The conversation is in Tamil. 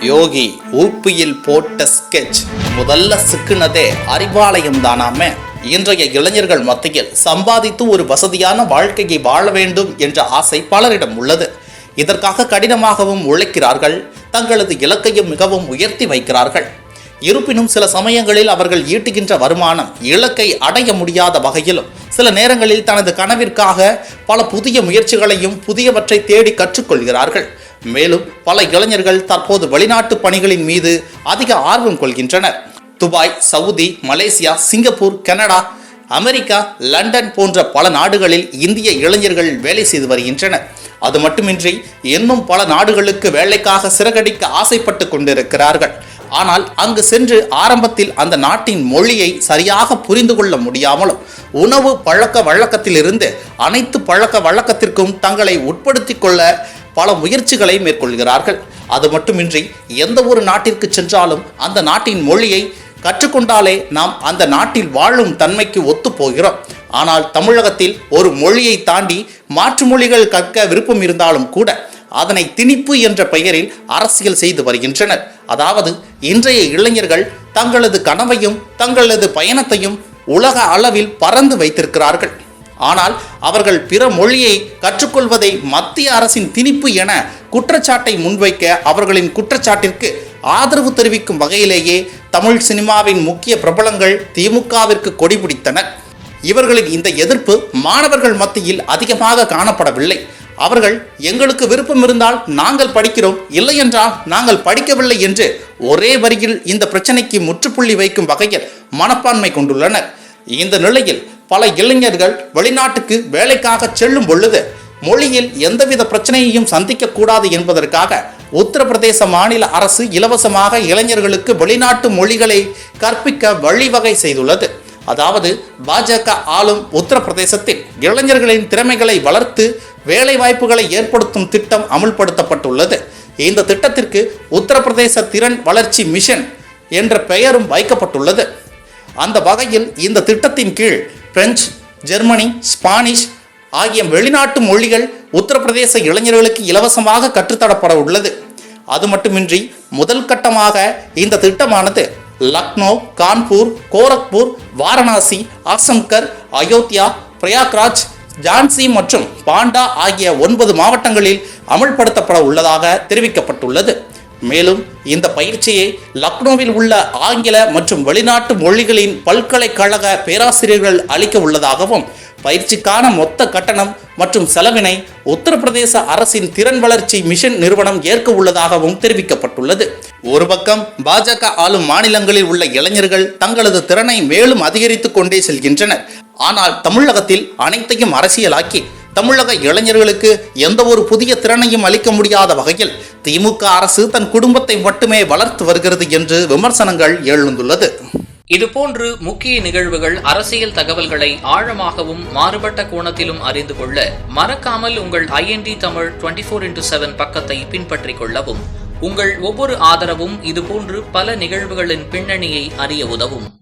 யோகி ஊப்பியில் போட்ட ஸ்கெட்ச் முதல்ல சிக்குனதே அறிவாலயம் தானாமே. இன்றைய இளைஞர்கள் மத்தியில் சம்பாதித்து ஒரு வசதியான வாழ்க்கையை வாழ வேண்டும் என்ற ஆசை பலரிடம் உள்ளது. இதற்காக கடினமாகவும் உழைக்கிறார்கள். தங்களது இலக்கையும் மிகவும் உயர்த்தி வைக்கிறார்கள். இருப்பினும் சில சமயங்களில் அவர்கள் ஈட்டுகின்ற வருமானம் இலக்கை அடைய முடியாத வகையிலும் சில நேரங்களில் தனது கனவிற்காக பல புதிய முயற்சிகளையும் புதியவற்றை தேடி கற்றுக்கொள்கிறார்கள். மேலும் பல இளைஞர்கள் தற்போது வெளிநாட்டு பணிகளின் மீது அதிக ஆர்வம் கொள்கின்றனர். Dubai Saudi Malaysia Singapore Canada America London போன்ற பல நாடுகளில் இந்திய இளைஞர்கள் வேலை செய்து வருகின்றனர். அது மட்டுமின்றி இன்னும் பல நாடுகளுக்கு வேலைக்காக சிறகடிக்க ஆசைப்பட்டு கொண்டிருக்கிறார்கள். ஆனால் அங்கு சென்று ஆரம்பத்தில் அந்த நாட்டின் மொழியை சரியாக புரிந்து கொள்ள முடியாமலும் உணவு பழக்க வழக்கத்திலிருந்து அனைத்து பழக்க வழக்கத்திற்கும் தங்களை உட்படுத்திக் கொள்ள பல முயற்சிகளை மேற்கொள்கிறார்கள். அது மட்டுமின்றி எந்த ஒரு நாட்டிற்கு சென்றாலும் அந்த நாட்டின் மொழியை கற்றுக்கொண்டாலே நாம் அந்த நாட்டில் வாழும் தன்மைக்கு ஒத்து போகிறோம் ஆனால் தமிழகத்தில் ஒரு மொழியை தாண்டி மாற்று மொழிகள் கற்க விருப்பம் இருந்தாலும் கூட அதனை திணிப்பு என்ற பெயரில் அரசியல் செய்து வருகின்றனர். அதாவது இன்றைய இளைஞர்கள் தங்களது கனவையும் தங்களது பயணத்தையும் உலக அளவில் பறந்து வைத்திருக்கிறார்கள். ஆனால் அவர்கள் பிற மொழியை கற்றுக்கொள்வதை மத்திய அரசின் திணிப்பு என குற்றச்சாட்டை முன்வைக்க அவர்களின் குற்றச்சாட்டிற்கு ஆதரவு தெரிவிக்கும் வகையிலேயே தமிழ் சினிமாவின் முக்கிய பிரபலங்கள் திமுகவிற்கு கொடி பிடித்தனர். இவர்களின் இந்த எதிர்ப்பு மாணவர்கள் மத்தியில் அதிகமாக காணப்படவில்லை. அவர்கள் எங்களுக்கு விருப்பம் இருந்தால் நாங்கள் படிக்கிறோம் இல்லை என்றால் நாங்கள் படிக்கவில்லை என்று ஒரே வரியில் இந்த பிரச்சனைக்கு முற்றுப்புள்ளி வைக்கும் வகையில் மனப்பான்மை கொண்டுள்ளனர். இந்த நிலையில் பல இளைஞர்கள் வெளிநாட்டுக்கு வேலைக்காக செல்லும் பொழுது மொழியில் எந்தவித பிரச்சனையையும் சந்திக்க கூடாது என்பதற்காக உத்தரப்பிரதேச மாநில அரசு இலவசமாக இளைஞர்களுக்கு வெளிநாட்டு மொழிகளை கற்பிக்க வழிவகை செய்துள்ளது. அதாவது பாஜக ஆளும் உத்தரப்பிரதேசத்தில் இளைஞர்களின் திறமைகளை வளர்த்து வேலை வாய்ப்புகளை ஏற்படுத்தும் திட்டம் அமுல்படுத்தப்பட்டுள்ளது. இந்த திட்டத்திற்கு உத்தரப்பிரதேச திறன் வளர்ச்சி மிஷன் என்ற பெயரும் வைக்கப்பட்டுள்ளது. அந்த வகையில் இந்த திட்டத்தின் கீழ் பிரெஞ்சு ஜெர்மனி ஸ்பானிஷ் ஆகிய வெளிநாட்டு மொழிகள் உத்தரப்பிரதேச இளைஞர்களுக்கு இலவசமாக கற்றுத்தரப்பட உள்ளது. அது மட்டுமின்றி முதல் கட்டமாக இந்த திட்டமானது லக்னோ கான்பூர் கோரக்பூர் வாரணாசி ஆசம்கர் அயோத்தியா பிரயாக்ராஜ் ஜான்சி மற்றும் பாண்டா ஆகிய ஒன்பது மாவட்டங்களில் அமல்படுத்தப்பட உள்ளதாக தெரிவிக்கப்பட்டுள்ளது. மேலும் இந்த பயிற்சியை லக்னோவில் உள்ள ஆங்கில மற்றும் வெளிநாட்டு மொழிகளின் பல்கலைக்கழக பேராசிரியர்கள் அளிக்க உள்ளதாகவும் பயிற்சிக்கான மொத்த கட்டணம் மற்றும் செலவினை உத்தரப்பிரதேச அரசின் திறன் வளர்ச்சி மிஷன் நிறுவனம் ஏற்க உள்ளதாகவும் தெரிவிக்கப்பட்டுள்ளது. ஒரு பக்கம் பாஜக ஆளும் மாநிலங்களில் உள்ள இளைஞர்கள் தங்களது திறனை மேலும் அதிகரித்துக் கொண்டே செல்கின்றனர். ஆனால் தமிழகத்தில் அனைத்தையும் அரசியலாக்கி தமிழக இளைஞர்களுக்கு எந்த ஒரு புதிய திறனையும் அளிக்க முடியாத வகையில் திமுக அரசு தன் குடும்பத்தை மட்டுமே வளர்த்து வருகிறது என்று விமர்சனங்கள் எழுந்துள்ளது. இதுபோன்று முக்கிய நிகழ்வுகள் அரசியல் தகவல்களை ஆழமாகவும் மாறுபட்ட கோணத்திலும் அறிந்து கொள்ள மறக்காமல் உங்கள் IND Tamil twenty four into seven பக்கத்தை பின்பற்றிக் கொள்ளவும். உங்கள் ஒவ்வொரு ஆதரவும் இதுபோன்று பல நிகழ்வுகளின் பின்னணியை அறிய உதவும்.